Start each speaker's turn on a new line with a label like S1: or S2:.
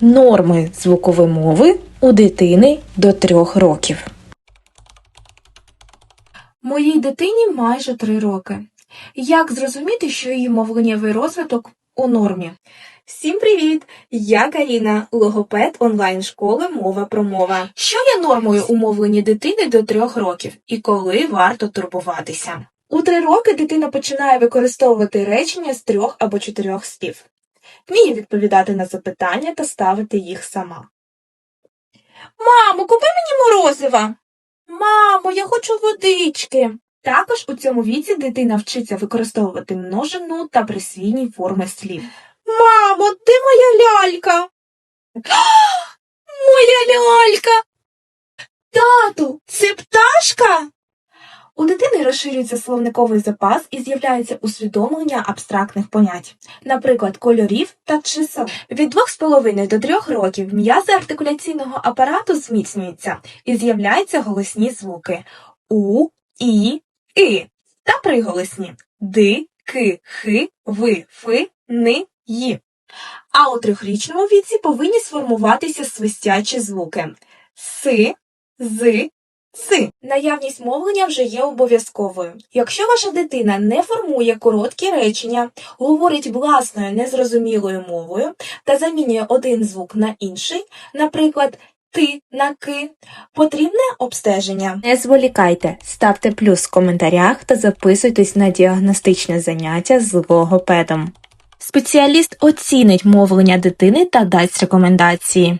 S1: Норми звукової мови у дитини до трьох років.
S2: Моїй дитині майже три роки. Як зрозуміти, що її мовленнєвий розвиток у нормі?
S3: Всім привіт! Я Каріна, логопед онлайн-школи Мова про мова.
S2: Що є нормою у мовленні дитини до трьох років і коли варто турбуватися?
S3: У три роки дитина починає використовувати речення з трьох або чотирьох слів. Вміє відповідати на запитання та ставити їх сама. Мамо, купи мені морозива. Мамо, я хочу водички. Також у цьому віці дитина вчиться використовувати множину та присвійні форми слів. Мамо, де моя лялька? Моя лялька. Тату, це пташка? Розширюється словниковий запас і з'являється усвідомлення абстрактних понять, наприклад, кольорів та чисел. Від 2,5 до 3 років м'язи артикуляційного апарату зміцнюються і з'являються голосні звуки у, і, и та приголосні ди, ки, хи, ви, фи, ни, ї. А у трьохрічному віці повинні сформуватися свистячі звуки си, з, Си. Наявність мовлення вже є обов'язковою. Якщо ваша дитина не формує короткі речення, говорить власною незрозумілою мовою та замінює один звук на інший, наприклад, ти на ки, потрібне обстеження.
S1: Не зволікайте, ставте плюс в коментарях та записуйтесь на діагностичне заняття з логопедом. Спеціаліст оцінить мовлення дитини та дасть рекомендації.